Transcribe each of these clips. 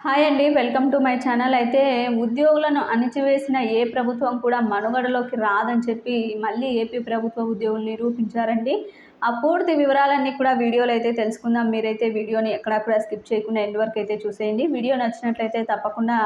Hi అండి welcome to my channel. అయితే ఉద్యోగులను అణిచివేసిన ఏ ప్రభుత్వం కూడా మనుగడలోకి రాదని చెప్పి మళ్ళీ ఏపీ ప్రభుత్వ ఉద్యోగులు నిరూపించారండి. ఆ పూర్తి వివరాలన్నీ కూడా వీడియోలో అయితే తెలుసుకుందాం. మీరైతే వీడియోని ఎక్కడెక్కడ కూడా స్కిప్ చేయకుండా ఎండ్ వరకు అయితే చూసేయండి. వీడియో నచ్చినట్లయితే తప్పకుండా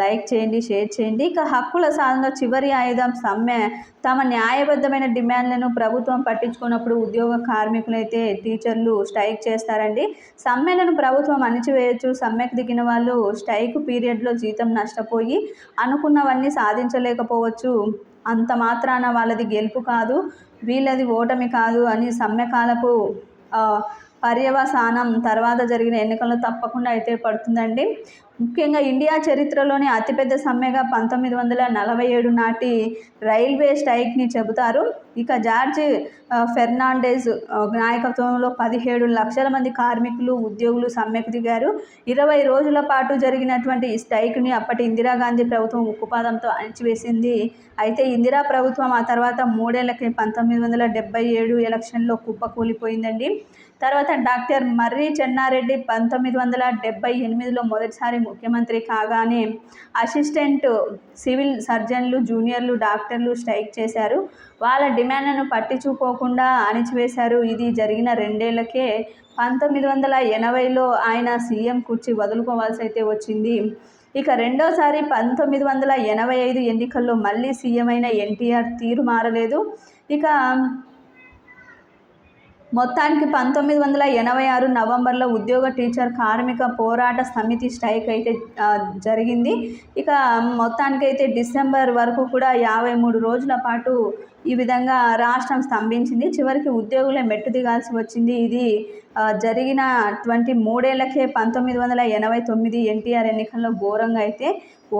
లైక్ చేయండి షేర్ చేయండి. ఇక హక్కుల సాధన చివరి ఆయుధం సమ్మె. తమ న్యాయబద్ధమైన డిమాండ్లను ప్రభుత్వం పట్టించుకున్నప్పుడు ఉద్యోగ కార్మికులైతే టీచర్లు స్ట్రైక్ చేస్తారండి. సమ్మెలను ప్రభుత్వం అణిచివేయచ్చు. సమ్మెకు దిగిన వాళ్ళు స్ట్రైక్ పీరియడ్లో జీతం నష్టపోయి అనుకున్నవన్నీ సాధించలేకపోవచ్చు. అంత మాత్రాన వాళ్ళది గెలుపు కాదు వీళ్ళది ఓటమి కాదు అని సమ్మెకాలపు పర్యవసానం తర్వాత జరిగిన ఎన్నికల్లో తప్పకుండా అయితే పడుతుందండి. ముఖ్యంగా ఇండియా చరిత్రలోనే అతిపెద్ద సమ్మెగా పంతొమ్మిది వందల నలభై ఏడు నాటి రైల్వే స్ట్రైక్ని చెబుతారు. ఇక జార్జ్ ఫెర్నాండేజ్ నాయకత్వంలో పదిహేడు లక్షల మంది కార్మికులు ఉద్యోగులు సమ్మెకు దిగారు. ఇరవై రోజుల పాటు జరిగినటువంటి ఈ స్ట్రైక్ని అప్పటి ఇందిరాగాంధీ ప్రభుత్వం ఉక్కుపాదంతో అణిచివేసింది. అయితే ఇందిరా ప్రభుత్వం ఆ తర్వాత మూడేళ్ళకి పంతొమ్మిది వందల డెబ్బై ఏడు ఎలక్షన్లో కుప్పకూలిపోయిందండి. తర్వాత డాక్టర్ మర్రి చెన్నారెడ్డి పంతొమ్మిది వందల డెబ్బై ఎనిమిదిలో మొదటిసారి ముఖ్యమంత్రి కాగానే అసిస్టెంట్ సివిల్ సర్జన్లు జూనియర్లు డాక్టర్లు స్ట్రైక్ చేశారు. వాళ్ళ డిమాండ్లను పట్టించుకోకుండా అణిచివేశారు. ఇది జరిగిన రెండేళ్ళకే పంతొమ్మిది వందల ఎనభైలో ఆయన సీఎం కుర్చీ వదులుకోవాల్సి అయితే వచ్చింది. ఇక రెండోసారి పంతొమ్మిది వందల ఎనభై ఐదు ఎన్నికల్లో మళ్ళీ సీఎం అయిన ఎన్టీఆర్ తీరు మారలేదు. ఇక మొత్తానికి పంతొమ్మిది వందల ఎనభై ఆరు నవంబర్లో ఉద్యోగ టీచర్ కార్మిక పోరాట సమితి స్ట్రైక్ అయితే జరిగింది. ఇక మొత్తానికైతే డిసెంబర్ వరకు కూడా యాభై మూడు రోజుల పాటు ఈ విధంగా రాష్ట్రం స్తంభించింది. చివరికి ఉద్యోగులే మెట్టు దిగాల్సి వచ్చింది. ఇది జరిగిన ట్వంటీ మూడేళ్ళకే పంతొమ్మిది వందల ఎనభై తొమ్మిది ఎన్టీఆర్ ఎన్నికల్లో ఘోరంగా అయితే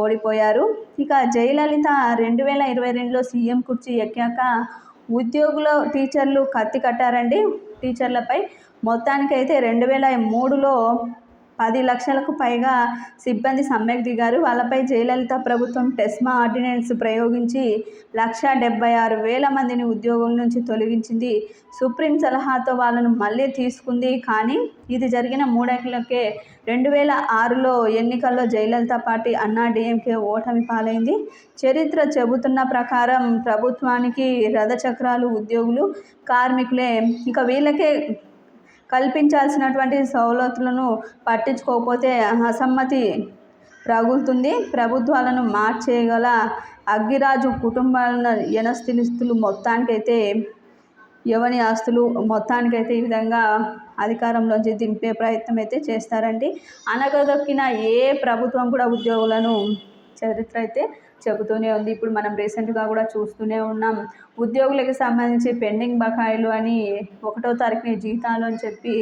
ఓడిపోయారు. ఇక జయలలిత రెండు వేల ఇరవై రెండులో సీఎం కుర్చీ ఎక్కాక ఉద్యోగుల టీచర్లు కత్తి కట్టారండి. టీచర్లపై మొత్తానికైతే రెండు వేల మూడులో పది లక్షలకు పైగా సిబ్బంది సమ్మెకు దిగారు. వాళ్ళపై జయలలిత ప్రభుత్వం టెస్మా ఆర్డినెన్స్ ప్రయోగించి లక్ష డెబ్బై ఆరు వేల మందిని ఉద్యోగుల నుంచి తొలగించింది. సుప్రీం సలహాతో వాళ్ళను మళ్ళీ తీసుకుంది. కానీ ఇది జరిగిన మూడేళ్ళకే రెండు వేల ఆరులో ఎన్నికల్లో జయలలిత పార్టీ అన్నా డిఎంకే ఓటమి పాలైంది. చరిత్ర చెబుతున్న ప్రకారం ప్రభుత్వానికి రథచక్రాలు ఉద్యోగులు కార్మికులే ఇక వీళ్ళకే కల్పించాల్సినటువంటి సౌలతులను పట్టించుకోకపోతే అసమ్మతి రగులుతుంది. ప్రభుత్వాలను మార్చేయగల అగ్గిరాజు కుటుంబాలను యనస్థిస్తులు మొత్తానికైతే యవని ఆస్తులు మొత్తానికైతే ఈ విధంగా అధికారంలోంచి దింపే ప్రయత్నం అయితే చేస్తారండి. అనగదొక్కిన ఏ ప్రభుత్వం కూడా ఉద్యోగులను చరిత్ర అయితే చెబుతూనే ఉంది. ఇప్పుడు మనం రీసెంట్గా కూడా చూస్తూనే ఉన్నాం. ఉద్యోగులకు సంబంధించి పెండింగ్ బకాయిలు అని ఒకటో తారీఖుని జీతాలు అని చెప్పి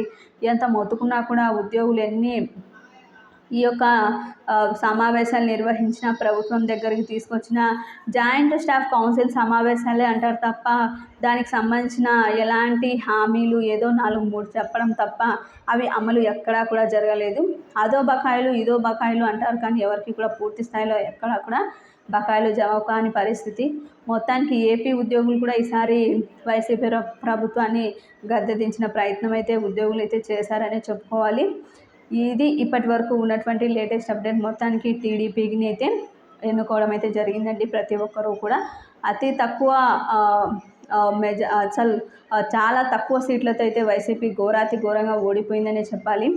ఎంత మొత్తుకున్నా కూడా ఉద్యోగులు ఎన్ని ఈ యొక్క సమావేశాలు నిర్వహించిన ప్రభుత్వం దగ్గరికి తీసుకొచ్చిన జాయింట్ స్టాఫ్ కౌన్సిల్ సమావేశాలే అంటారు తప్ప దానికి సంబంధించిన ఎలాంటి హామీలు ఏదో నాలుగు మూడు చెప్పడం తప్ప అవి అమలు ఎక్కడా కూడా జరగలేదు. అదో బకాయిలు ఇదో బకాయిలు అంటారు కానీ ఎవరికి కూడా పూర్తి స్థాయిలో ఎక్కడా కూడా బకాయిలు జమ కాని పరిస్థితి. మొత్తానికి ఏపీ ఉద్యోగులు కూడా ఈసారి వైసీపీ ప్రభుత్వాన్ని గద్దెదించిన ప్రయత్నం అయితే ఉద్యోగులు అయితే చేశారనే చెప్పుకోవాలి. ఇది ఇప్పటి వరకు ఉన్నటువంటి లేటెస్ట్ అప్డేట్. మొత్తానికి టీడీపీని అయితే ఎన్నుకోవడం అయితే జరిగిందండి ప్రతి ఒక్కరూ కూడా. అతి తక్కువ మెజ అసలు చాలా తక్కువ సీట్లతో అయితే వైసీపీ ఘోరాతి ఘోరంగా ఓడిపోయిందనే చెప్పాలి.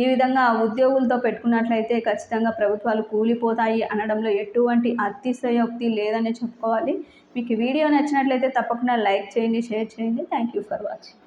ఈ విధంగా ఉద్యోగులతో పెట్టుకున్నట్లయితే ఖచ్చితంగా ప్రభుత్వాలు కూలిపోతాయి అనడంలో ఎటువంటి అతిశయోక్తి లేదనే చెప్పుకోవాలి. మీకు వీడియో నచ్చినట్లయితే తప్పకుండా లైక్ చేయండి షేర్ చేయండి. Thank you for watching